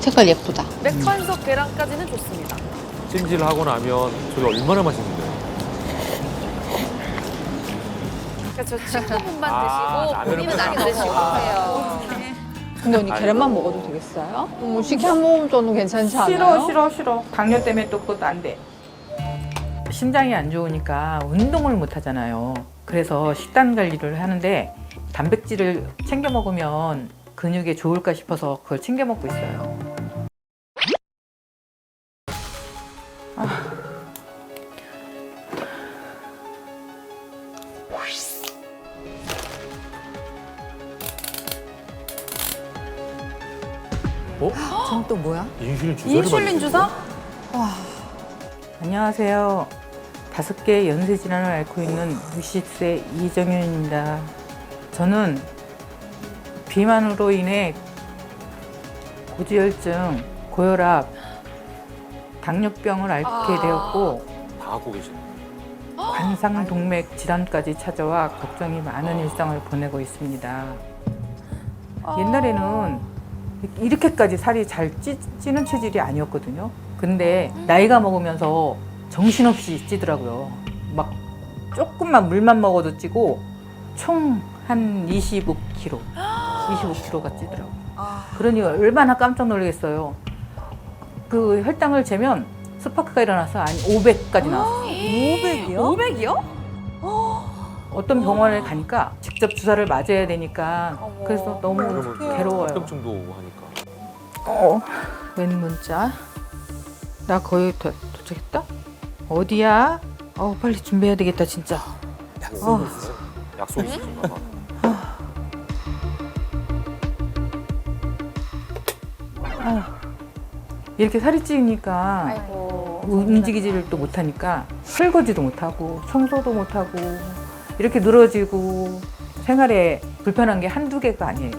색깔 예쁘다. 맥반석 계란까지는 좋습니다. 찜질하고 나면 저게 얼마나 맛있는데요. 그러니까 저 친구분만 아, 드시고 라면은 본인은 그냥 안 드시고 하세요. 근데 언니. 계란만 먹어도 되겠어요? 뭐 식혜 한 모금 정도 괜찮지 않아요? 싫어 싫어 싫어 당뇨 때문에 또 그것도 안 돼. 심장이 안 좋으니까 운동을 못 하잖아요. 그래서 식단 관리를 하는데 단백질을 챙겨 먹으면 근육에 좋을까 싶어서 그걸 챙겨 먹고 있어요. 어? 저건 또 뭐야? 인슐린 주사를 인슐린 주사? 거예요? 안녕하세요. 다섯 개 연쇄 질환을 앓고 있는 60세 이정윤입니다. 저는 비만으로 인해 고지혈증, 고혈압, 당뇨병을 앓게 아. 되었고 다 갖고 계시네. 관상동맥 질환까지 찾아와 걱정이 많은 일상을 보내고 있습니다. 옛날에는 이렇게까지 살이 잘 찌, 찌는 체질이 아니었거든요. 근데 나이가 먹으면서 정신없이 찌더라고요. 막 조금만 물만 먹어도 찌고 총 한 25kg, 25kg가 찌더라고요. 그러니 얼마나 깜짝 놀라겠어요. 그 혈당을 재면 스파크가 일어나서 한 500까지 나왔어요. 500이요? 500이요? 어떤 병원에 가니까 직접 주사를 맞아야 되니까 어머. 그래서 너무 그러면 괴로워요. 합병증도 오고 하니까. 어, 웬 문자? 나 거의 도, 도착했다? 어디야? 어, 빨리 준비해야 되겠다 진짜. 약속이 있어요. 약속이 있으신가 봐. 이렇게 살이 찌니까 아이고. 움직이지를 또 못하니까 설거지도 못하고 청소도 못하고 이렇게 늘어지고 생활에 불편한 게 한두 개가 아니에요.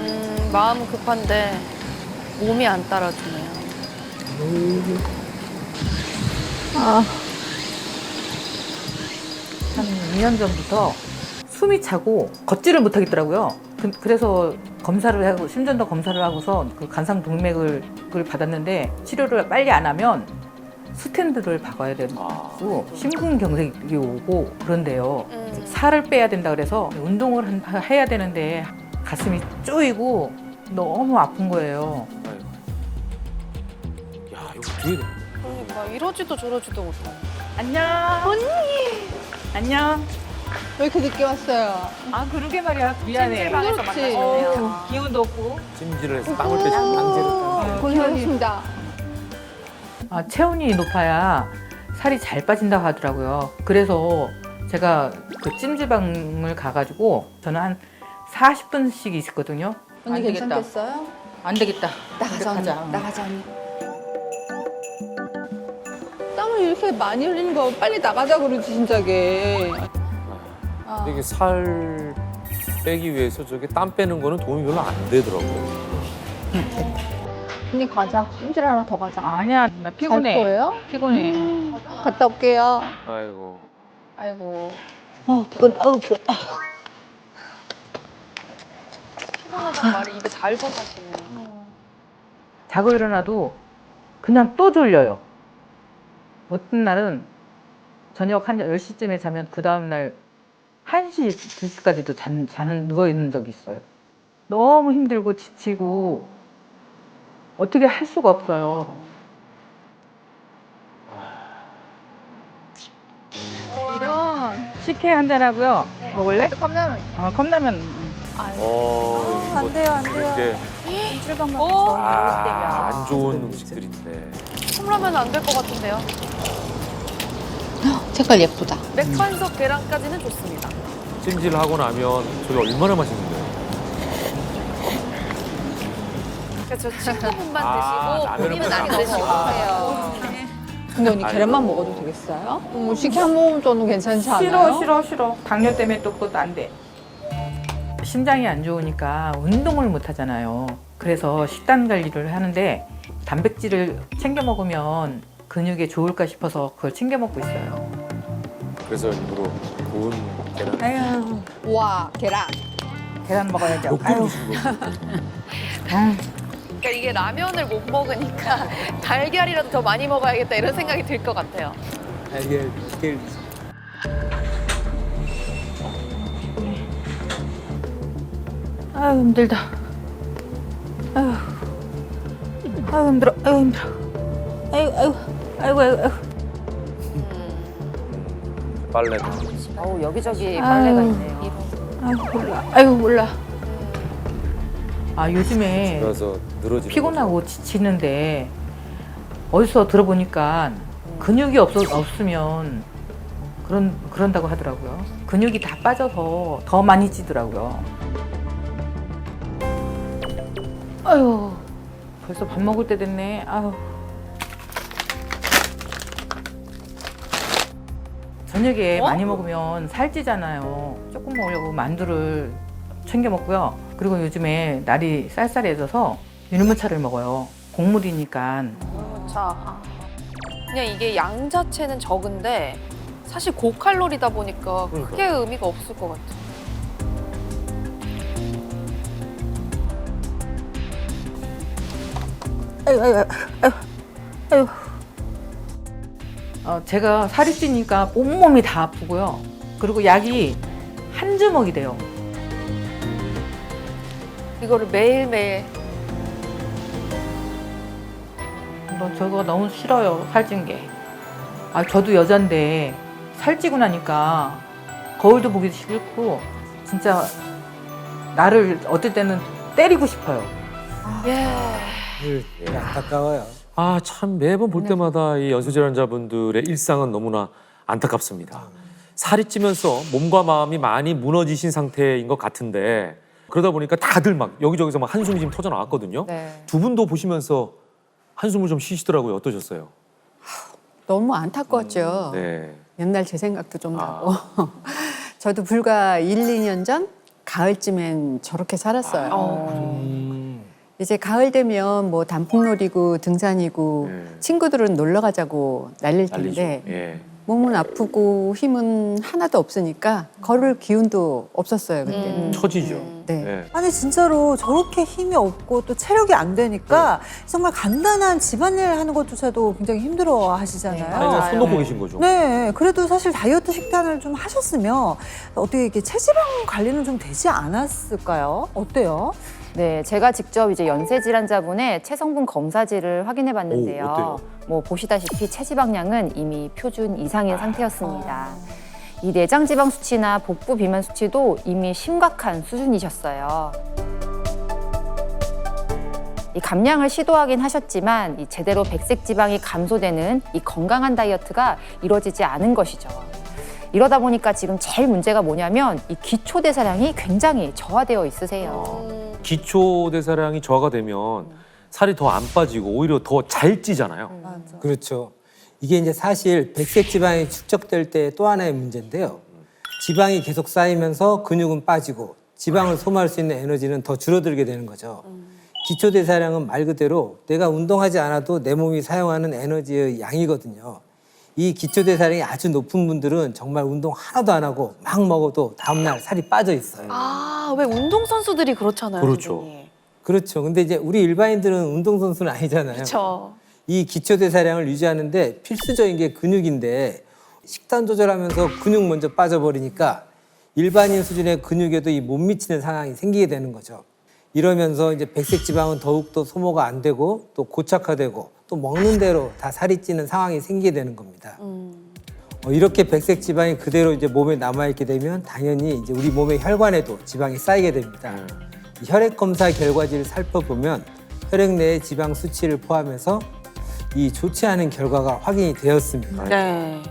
음, 마음은 급한데 몸이 안 따라주네요. 한 2년 전부터 숨이 차고 걷지를 못하겠더라고요. 그, 그래서 검사를 하고 심전도 검사를 하고서 그 간상 동맥을 받았는데 치료를 빨리 안 하면 스탠드를 박아야 되고 아. 심근경색이 오고 그런데요. 음. 살을 빼야 된다 그래서 운동을 한- 해야 되는데 가슴이 쪼이고 너무 아픈 거예요. 야, 이거 어떻게 돼? 그러니까 이러지도 저러지도 못하네. 안녕. 언니. 안녕. 왜 이렇게 늦게 왔어요? 아 그러게 말이야. 미안해. 찜질방에서 그렇지. 만나셨네요. 기운도 없고. 찜질을 해서 땀을 빼시고 강제로. 고생하셨습니다. 아, 체온이 높아야 살이 잘 빠진다고 하더라고요. 그래서 제가 그 찜질방을 가가지고 저는 한 40분씩 있었거든요. 언니 안 되겠다. 괜찮겠어요? 안 되겠다. 나가자 언니. 가자. 나가자 언니. 땀을 이렇게 많이 흘리는 거 빨리 나가자 그러지 진작에. 아. 근데 이게 살 빼기 위해서 저게 땀 빼는 거는 도움이 별로 안 되더라고요. 언니 가자. 찜질 하나 더 가자. 아니야, 나 갈 피곤해. 거예요? 피곤해. 갔다 올게요. 아이고. 아이고. 어, 피곤. 어우, 피곤. 피곤하단 말이 입에 잘 서사시네. 자고 일어나도 그냥 또 졸려요. 어떤 날은 저녁 한 10시쯤에 자면 그 다음날 1시, 2시까지도 잔, 자는, 누워있는 적이 있어요. 너무 힘들고 지치고 어떻게 할 수가 없어요. 이런. 식혜 한잔 하고요. 먹을래? 컵라면. 어, 컵라면. 어, 이거 안 돼요, 안 돼요. 이게 찜질방만 어? 아, 안 좋은 음식들인데. 컵라면 안 될 것 같은데요. 색깔 예쁘다. 맥반석 계란까지는 좋습니다. 찜질하고 나면 저게 얼마나 맛있는데요. 그러니까 저 친구분만 아, 드시고 본인은 안 드시고. 근데 언니. 계란만 먹어도 되겠어요? 뭐 식혜 한 모금 정도 괜찮지 않아요? 싫어, 싫어, 싫어. 당뇨 때문에 또 그것도 안 돼. 심장이 안 좋으니까 운동을 못 하잖아요. 그래서 식단 관리를 하는데 단백질을 챙겨 먹으면 근육에 좋을까 싶어서 그걸 챙겨 먹고 있어요. 그래서 일부러 구운 계란 아유, 와 계란. 계란 먹어야죠. 몇 아유, 주고 음, 그러니까 이게 라면을 못 먹으니까 달걀이라도 더 많이 먹어야겠다 이런 생각이 들 것 같아요. 달걀 스테일 아유 힘들다. 아유, 아유 힘들어. 아유 힘들어. 아유, 아유, 아이고, 아이고, 아이고. 빨래 어우 여기저기 빨래가 있네요. 아유 몰라. 아유 몰라. 아 요즘에 그래서 늘어지는 피곤하고 지치는데 어디서 들어보니까 근육이 없어 없으면 그런 그런다고 하더라고요. 근육이 다 빠져서 더 많이 찌더라고요. 아유 벌써 밥 먹을 때 됐네. 아유. 저녁에 많이 먹으면 살찌잖아요. 조금 먹으려고 만두를 챙겨 먹고요. 그리고 요즘에 날이 쌀쌀해져서 유니무차를 먹어요. 곡물이니까 자, 그냥 이게 양 자체는 적은데 사실 고칼로리다 보니까 그러니까. 크게 의미가 없을 것 같아. 아유, 아유, 아유, 아유. 어, 제가 살이 찌니까 온몸이 다 아프고요. 그리고 약이 한 주먹이 돼요. 이거를 매일매일 너 저거 너무 싫어요. 살찐 게. 아, 저도 여잔데 살찌고 나니까 거울도 보기 싫고 진짜 나를 어떨 때는 때리고 싶어요. 예. 늘 안타까워요. 아 참 매번 볼 때마다 이 연소질환자분들의 일상은 너무나 안타깝습니다. 살이 찌면서 몸과 마음이 많이 무너지신 상태인 것 같은데 그러다 보니까 다들 막 여기저기서 막 한숨이 지금 터져 나왔거든요. 네. 두 분도 보시면서 한숨을 좀 쉬시더라고요. 어떠셨어요? 너무 안타까웠죠. 네. 옛날 제 생각도 좀 아. 나고. 저도 불과 1, 2년 전 가을쯤엔 저렇게 살았어요. 어. 음, 이제 가을 되면 뭐 단풍놀이고 등산이고 네. 친구들은 놀러 가자고 난리죠. 텐데 예. 몸은 아프고 힘은 하나도 없으니까 걸을 기운도 없었어요 그때. 음. 처지죠. 네. 네. 아니 진짜로 저렇게 힘이 없고 또 체력이 안 되니까 정말 간단한 집안일 하는 것조차도 굉장히 힘들어 하시잖아요. 아니, 그냥. 손 놓고 계신 거죠. 네, 그래도 사실 다이어트 식단을 좀 하셨으면 어떻게 이렇게 체지방 관리는 좀 되지 않았을까요? 어때요? 네, 제가 직접 이제 연쇄 질환자분의 체성분 검사지를 확인해 오, 봤는데요. 어때요? 뭐 보시다시피 체지방량은 이미 표준 이상인 아. 상태였습니다. 이 내장 지방 수치나 복부 비만 수치도 이미 심각한 수준이셨어요. 이 감량을 시도하긴 하셨지만 이 제대로 백색 지방이 감소되는 이 건강한 다이어트가 이루어지지 않은 것이죠. 이러다 보니까 지금 제일 문제가 뭐냐면 이 기초 대사량이 굉장히 저하되어 있으세요. 음. 기초 대사량이 저하가 되면 살이 더 안 빠지고 오히려 더 잘 찌잖아요. 맞아. 그렇죠. 이게 이제 사실 백색 지방이 축적될 때 또 하나의 문제인데요. 지방이 계속 쌓이면서 근육은 빠지고 지방을 소모할 수 있는 에너지는 더 줄어들게 되는 거죠. 기초 대사량은 말 그대로 내가 운동하지 않아도 내 몸이 사용하는 에너지의 양이거든요. 이 기초 대사량이 아주 높은 분들은 정말 운동 하나도 안 하고 막 먹어도 다음 날 살이 빠져 있어요. 아, 왜 운동선수들이 그렇잖아요. 그렇죠. 선생님. 그렇죠. 근데 이제 우리 일반인들은 운동선수는 아니잖아요. 그렇죠. 이 기초 대사량을 유지하는데 필수적인 게 근육인데 식단 조절하면서 근육 먼저 빠져버리니까 일반인 수준의 근육에도 이 못 미치는 상황이 생기게 되는 거죠. 이러면서 이제 백색 지방은 더욱더 소모가 안 되고 또 고착화되고 또 먹는 대로 다 살이 찌는 상황이 생기게 되는 겁니다. 어, 이렇게 백색 지방이 그대로 이제 몸에 남아 있게 되면 당연히 이제 우리 몸의 혈관에도 지방이 쌓이게 됩니다. 이 혈액 검사 결과지를 살펴보면 혈액 내의 지방 수치를 포함해서 이 좋지 않은 결과가 확인이 되었습니다. 네.